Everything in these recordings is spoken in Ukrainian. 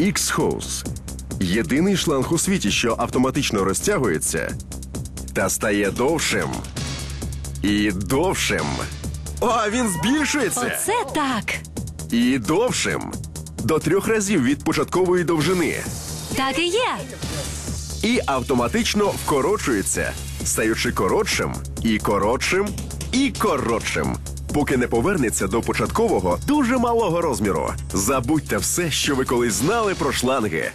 X-Hose. Єдиний шланг у світі, що автоматично розтягується та стає довшим. І довшим. О, він збільшується! Оце так. І довшим. До трьох разів від початкової довжини. Так і є. І автоматично вкорочується, стаючи коротшим, і коротшим, і коротшим. Поки не повернеться до початкового дуже малого розміру. Забудьте все, що ви колись знали про шланги.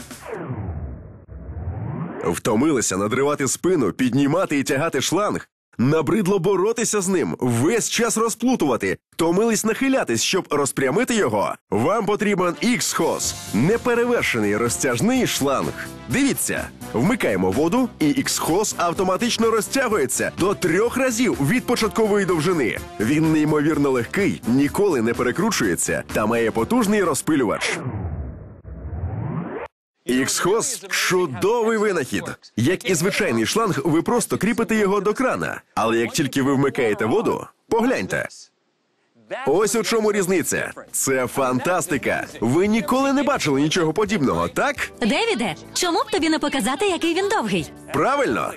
Втомилися надривати спину, піднімати і тягати шланг. Набридло боротися з ним, весь час розплутувати, втомились нахилятись, щоб розпрямити його. Вам потрібен X-Hose – неперевершений розтяжний шланг. Дивіться, вмикаємо воду, і X-Hose автоматично розтягується до трьох разів від початкової довжини. Він неймовірно легкий, ніколи не перекручується та має потужний розпилювач. X-Hose – чудовий винахід. Як і звичайний шланг, ви просто кріпите його до крана. Але як тільки ви вмикаєте воду, погляньте. Ось у чому різниця. Це фантастика. Ви ніколи не бачили нічого подібного, так? Девіде, чому б тобі не показати, який він довгий? Правильно.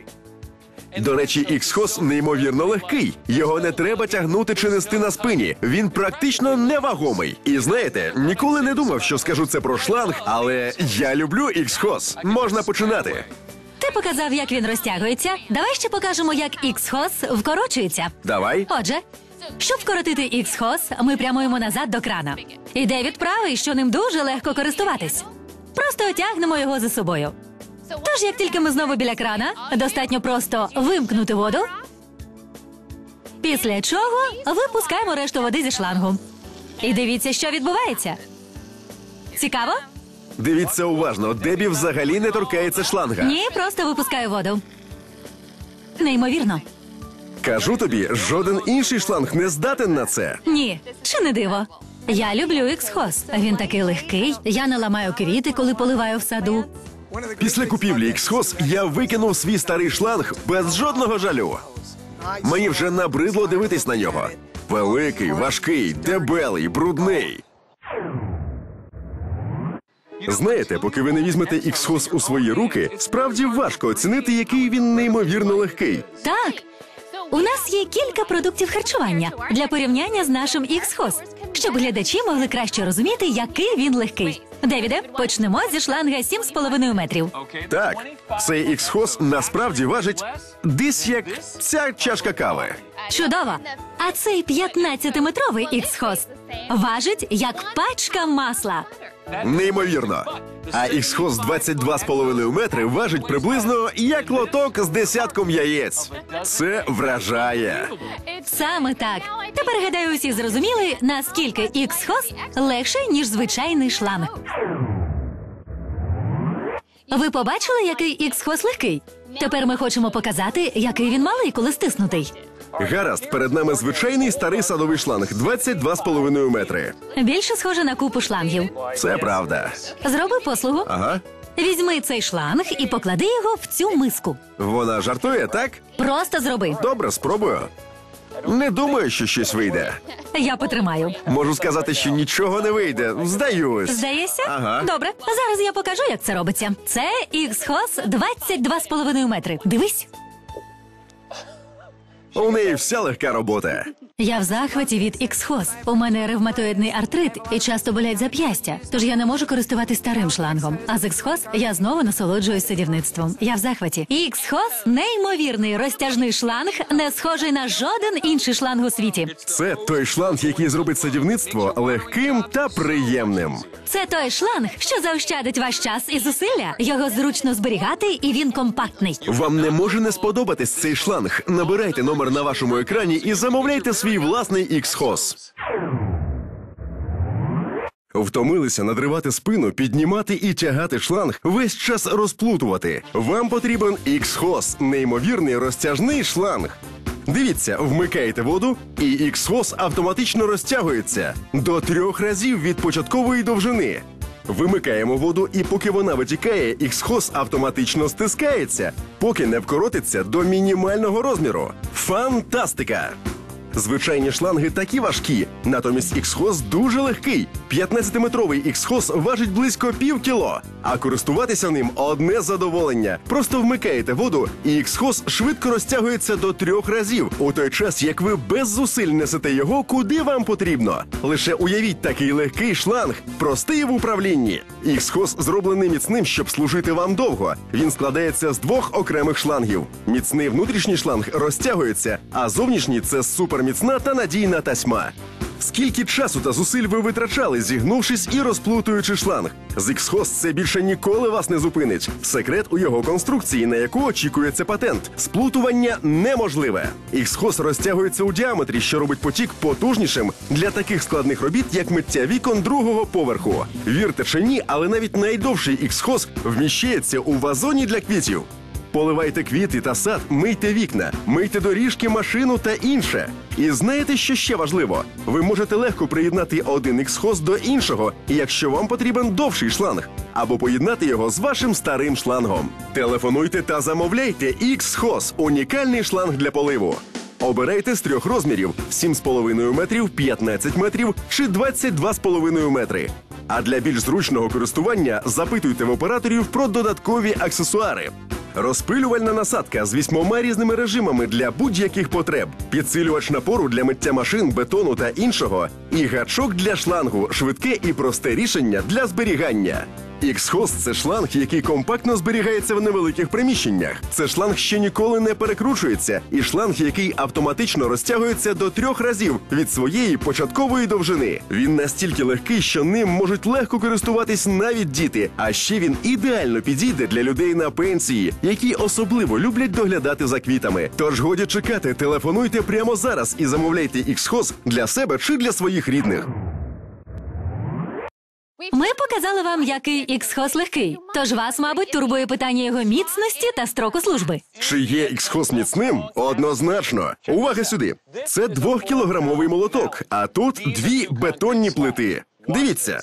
До речі, X-Hose неймовірно легкий. Його не треба тягнути чи нести на спині. Він практично невагомий. І знаєте, ніколи не думав, що скажу це про шланг, але я люблю X-Hose. Можна починати. Ти показав, як він розтягується. Давай ще покажемо, як X-Hose вкорочується. Давай. Отже, щоб вкоротити X-Hose, ми прямуємо назад до крана. І Девід правий, що ним дуже легко користуватись. Просто отягнемо його за собою. Тож, як тільки ми знову біля крана, достатньо просто вимкнути воду. Після чого випускаємо решту води зі шлангу. І дивіться, що відбувається. Цікаво? Дивіться уважно, Дебі взагалі не торкається шланга. Ні, просто випускаю воду. Неймовірно. Кажу тобі, жоден інший шланг не здатен на це. Ні, чи не диво? Я люблю X-Host. Він такий легкий. Я не ламаю квіти, коли поливаю в саду. Після купівлі X-Hose я викинув свій старий шланг без жодного жалю. Мені вже набридло дивитись на нього. Великий, важкий, дебелий, брудний. Знаєте, поки ви не візьмете X-Hose у свої руки, справді важко оцінити, який він неймовірно легкий. Так, у нас є кілька продуктів харчування для порівняння з нашим X-Host, щоб глядачі могли краще розуміти, який він легкий. Девіде, почнемо зі шланга 7,5 метрів. Так, цей X-Hose насправді важить десь як ця чашка кави. Чудово! А цей 15-метровий X-Host важить як пачка масла. Неймовірно. А X-Host 22,5 метри важить приблизно як лоток з десятком яєць. Це вражає. Саме так. Тепер гадаю, усі зрозуміли, наскільки X-Host легший, ніж звичайний шланг. Ви побачили, який X-Host легкий? Тепер ми хочемо показати, який він малий, коли стиснутий. Гаразд, перед нами звичайний старий садовий шланг 22,5 метри. Більше схоже на купу шлангів. Це правда. Зроби послугу. Ага. Візьми цей шланг і поклади його в цю миску. Вона жартує, так? Просто зроби. Добре, спробую. Не думаю, що щось вийде. Я потримаю. Можу сказати, що нічого не вийде. Здаюсь. Здається? Ага. Добре. Зараз я покажу, як це робиться. Це X-Hos 22,5 метри. Дивись. У неї вся легка робота. Я в захваті від X-Hos. У мене ревматоїдний артрит і часто болять зап'ястя, тож я не можу користуватись старим шлангом. А з X-Hos я знову насолоджуюсь садівництвом. Я в захваті. X-Hos – неймовірний розтяжний шланг, не схожий на жоден інший шланг у світі. Це той шланг, який зробить садівництво легким та приємним. Це той шланг, що заощадить ваш час і зусилля. Його зручно зберігати, і він компактний. Вам не може не сподобатись цей шланг. Набирайте номер на вашому екрані і замовляйте свій власний X-Hos. Втомилися надривати спину, піднімати і тягати шланг, весь час розплутувати. Вам потрібен X-Hos – неймовірний розтяжний шланг. Дивіться, вмикаєте воду, і X-Hos автоматично розтягується до трьох разів від початкової довжини. Вимикаємо воду, і поки вона витікає, X-Hos автоматично стискається, поки не вкоротиться до мінімального розміру. Фантастика! Звичайні шланги такі важкі, натомість X-Hos дуже легкий. 15-метровий X-Hos важить близько пів кіло, а користуватися ним одне задоволення. Просто вмикаєте воду, і X-Hos швидко розтягується до трьох разів, у той час як ви без зусиль несете його куди вам потрібно. Лише уявіть такий легкий шланг, простий в управлінні. X-Hos зроблений міцним, щоб служити вам довго. Він складається з двох окремих шлангів. Міцний внутрішній шланг розтягується, а зовнішній це суперміцна та надійна тасьма. Скільки часу та зусиль ви витрачали, зігнувшись і розплутуючи шланг? З X-Host це більше ніколи вас не зупинить. Секрет у його конструкції, на яку очікується патент. Сплутування неможливе. X-Host розтягується у діаметрі, що робить потік потужнішим для таких складних робіт, як миття вікон другого поверху. Вірте чи ні, але навіть найдовший X-Host вміщається у вазоні для квітів. Поливайте квіти та сад, мийте вікна, мийте доріжки, машину та інше. І знаєте, що ще важливо? Ви можете легко приєднати один X-хоз до іншого, якщо вам потрібен довший шланг, або поєднати його з вашим старим шлангом. Телефонуйте та замовляйте X-хоз – унікальний шланг для поливу. Обирайте з трьох розмірів: 7,5 метрів, 15 метрів чи 22,5 метри. А для більш зручного користування запитуйте в операторів про додаткові аксесуари. Розпилювальна насадка з вісьмома різними режимами для будь-яких потреб, підсилювач напору для миття машин, бетону та іншого, і гачок для шлангу, швидке і просте рішення для зберігання. X-Host – це шланг, який компактно зберігається в невеликих приміщеннях. Це шланг, що ніколи не перекручується, і шланг, який автоматично розтягується до трьох разів від своєї початкової довжини. Він настільки легкий, що ним можуть легко користуватись навіть діти. А ще він ідеально підійде для людей на пенсії, які особливо люблять доглядати за квітами. Тож годі чекати, телефонуйте прямо зараз і замовляйте X-Host для себе чи для своїх рідних. Ми показали вам, який X-Host легкий. Тож вас, мабуть, турбує питання його міцності та строку служби. Чи є X-Host міцним? Однозначно. Увага сюди. Це двохкілограмовий молоток, а тут дві бетонні плити. Дивіться.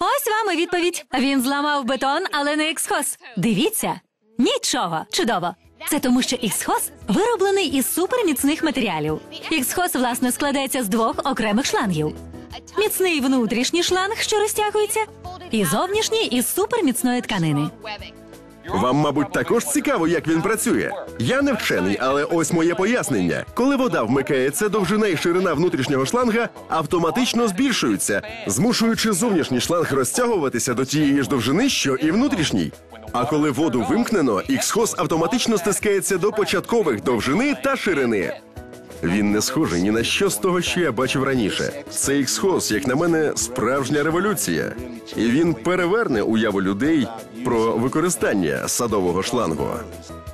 Ось вам і відповідь. Він зламав бетон, але не X-Host. Дивіться. Нічого. Чудово. Це тому, що X-Host вироблений із суперміцних матеріалів. X-Host, власне, складається з двох окремих шлангів. Міцний внутрішній шланг, що розтягується, і зовнішній із суперміцної тканини. Вам, мабуть, також цікаво, як він працює. Я не вчений, але ось моє пояснення. Коли вода вмикається, довжина і ширина внутрішнього шланга автоматично збільшуються, змушуючи зовнішній шланг розтягуватися до тієї ж довжини, що і внутрішній. А коли воду вимкнено, X-Host автоматично стискається до початкових довжини та ширини. Він не схожий ні на що з того, що я бачив раніше. Це X-Host, як на мене, справжня революція. І він переверне уяву людей про використання садового шлангу.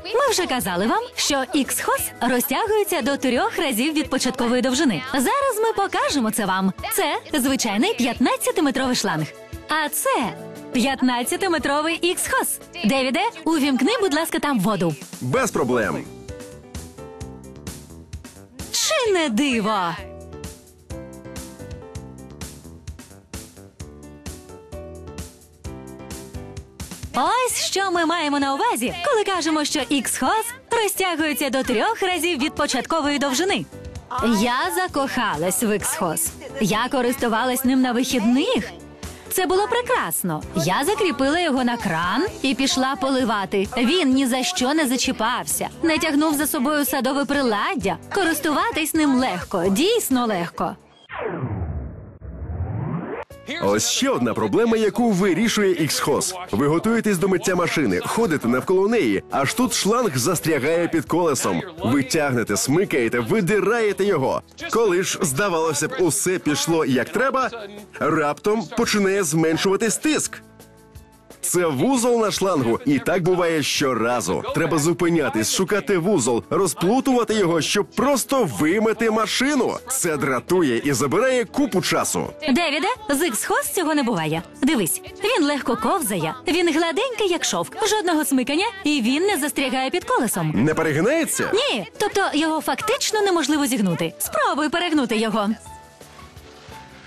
Ми вже казали вам, що X-Host розтягується до трьох разів від початкової довжини. Зараз ми покажемо це вам. Це звичайний 15-метровий шланг. А це 15-метровий X-Host. Девіде, увімкни, будь ласка, там воду. Без проблем. Чи не диво? Ось що ми маємо на увазі, коли кажемо, що X-хоз розтягується до трьох разів від початкової довжини. Я закохалась в X-хоз. Я користувалась ним на вихідних. Це було прекрасно. Я закріпила його на кран і пішла поливати. Він ні за що не зачіпався, не тягнув за собою садове приладдя. Користуватись ним легко, дійсно легко. Ось ще одна проблема, яку вирішує X-Host. Ви готуєтесь до миття машини, ходите навколо неї, аж тут шланг застрягає під колесом. Ви тягнете, смикаєте, видираєте його. Коли ж, здавалося б, усе пішло як треба, раптом починає зменшуватись тиск. Це вузол на шлангу, і так буває щоразу. Треба зупинятись, шукати вузол, розплутувати його, щоб просто вимити машину. Це дратує і забирає купу часу. Девіде, з X-Host цього не буває. Дивись, він легко ковзає, він гладенький, як шовк, жодного смикання, і він не застрягає під колесом. Не перегинається? Ні, тобто його фактично неможливо зігнути. Спробуй перегнути його.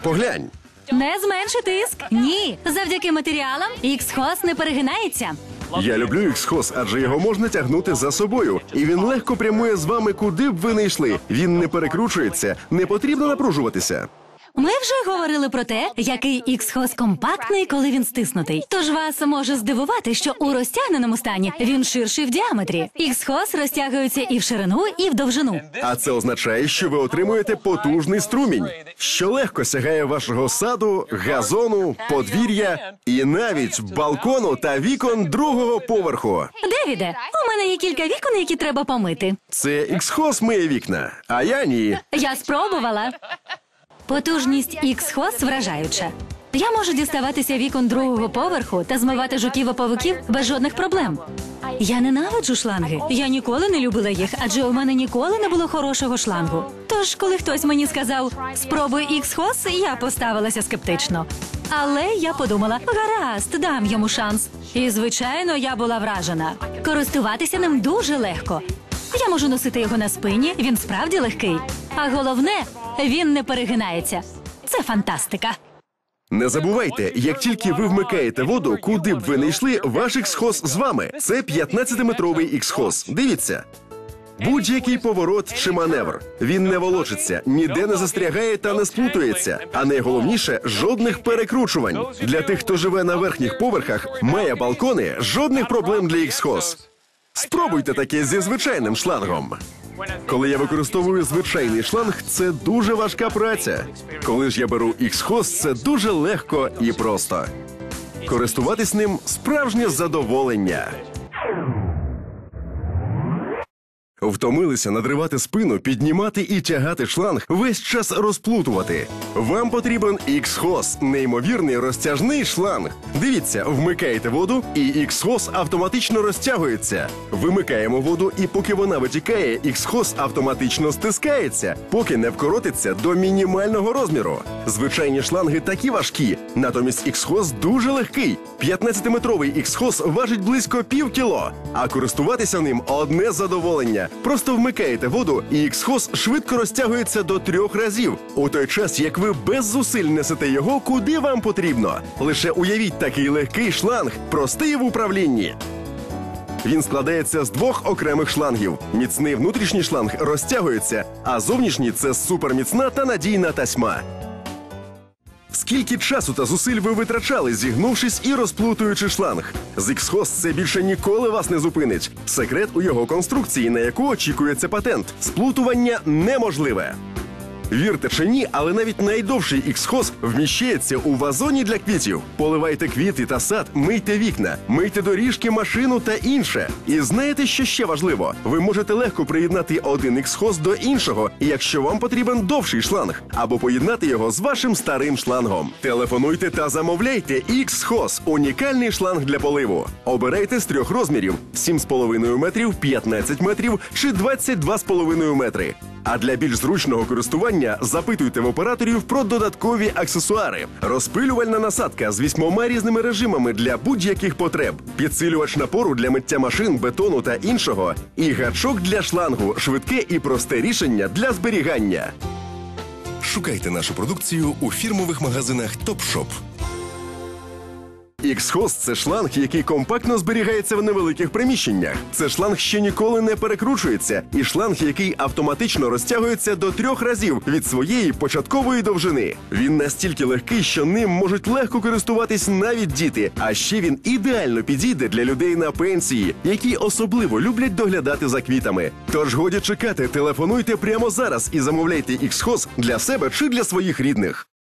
Поглянь. Не зменши тиск. Ні. Завдяки матеріалам X-Host не перегинається. Я люблю X-Host, адже його можна тягнути за собою, і він легко прямує з вами, куди б ви не йшли. Він не перекручується, не потрібно напружуватися. Ми вже говорили про те, який X-Host компактний, коли він стиснутий. Тож вас може здивувати, що у розтягненому стані він ширший в діаметрі. X-Host розтягується і в ширину, і в довжину. А це означає, що ви отримуєте потужний струмінь, що легко сягає вашого саду, газону, подвір'я і навіть балкону та вікон другого поверху. Девіде, у мене є кілька вікон, які треба помити. Це X-Host миє вікна, а я ні. Я спробувала. Потужність X-Host вражаюча. Я можу діставатися вікон другого поверху та змивати жуків і павуків без жодних проблем. Я ненавиджу шланги. Я ніколи не любила їх, адже у мене ніколи не було хорошого шлангу. Тож, коли хтось мені сказав спробуй X-Host, я поставилася скептично. Але я подумала, гаразд, дам йому шанс. І звичайно, я була вражена. Користуватися ним дуже легко. Я можу носити його на спині, він справді легкий. А головне, він не перегинається. Це фантастика. Не забувайте, як тільки ви вмикаєте воду, куди б ви не йшли, ваш X-Host з вами. Це 15-метровий X-Host. Дивіться. Будь-який поворот чи маневр. Він не волочиться, ніде не застрягає та не сплутується. А найголовніше жодних перекручувань. Для тих, хто живе на верхніх поверхах, має балкони, жодних проблем для X-Host. Спробуйте таке зі звичайним шлангом. Коли я використовую звичайний шланг, це дуже важка праця. Коли ж я беру X-Host, це дуже легко і просто. Користуватись ним справжнє задоволення. Втомилися надривати спину, піднімати і тягати шланг, весь час розплутувати. Вам потрібен X-Host – неймовірний розтяжний шланг. Дивіться, вмикаєте воду, і X-Host автоматично розтягується. Вимикаємо воду, і поки вона витікає, X-Host автоматично стискається, поки не вкоротиться до мінімального розміру. Звичайні шланги такі важкі, натомість X-Host дуже легкий. 15-метровий X-Host важить близько пів кіло, а користуватися ним одне задоволення. Просто вмикаєте воду, і X-Host швидко розтягується до трьох разів, у той час як ви без зусиль несете його куди вам потрібно. Лише уявіть такий легкий шланг, простий в управлінні. Він складається з двох окремих шлангів. Міцний внутрішній шланг розтягується, а зовнішній це суперміцна та надійна тасьма. Скільки часу та зусиль ви витрачали, зігнувшись і розплутуючи шланг? Зіксхост це більше ніколи вас не зупинить. Секрет у його конструкції, на яку очікується патент. Сплутування неможливе. Вірте чи ні, але навіть найдовший X-Host вміщається у вазоні для квітів. Поливайте квіти та сад, мийте вікна, мийте доріжки, машину та інше. І знаєте, що ще важливо? Ви можете легко приєднати один X-Host до іншого, якщо вам потрібен довший шланг, або поєднати його з вашим старим шлангом. Телефонуйте та замовляйте X-Host – унікальний шланг для поливу. Обирайте з трьох розмірів: 7,5 метрів, 15 метрів чи 22,5 метри. А для більш зручного користування запитуйте в операторів про додаткові аксесуари: розпилювальна насадка з вісьмома різними режимами для будь-яких потреб, підсилювач напору для миття машин, бетону та іншого, і гачок для шлангу, швидке і просте рішення для зберігання. Шукайте нашу продукцію у фірмових магазинах Топшоп. X-Host – це шланг, який компактно зберігається в невеликих приміщеннях. Це шланг, що ніколи не перекручується, і шланг, який автоматично розтягується до трьох разів від своєї початкової довжини. Він настільки легкий, що ним можуть легко користуватись навіть діти. А ще він ідеально підійде для людей на пенсії, які особливо люблять доглядати за квітами. Тож годі чекати, телефонуйте прямо зараз і замовляйте X-Host для себе чи для своїх рідних.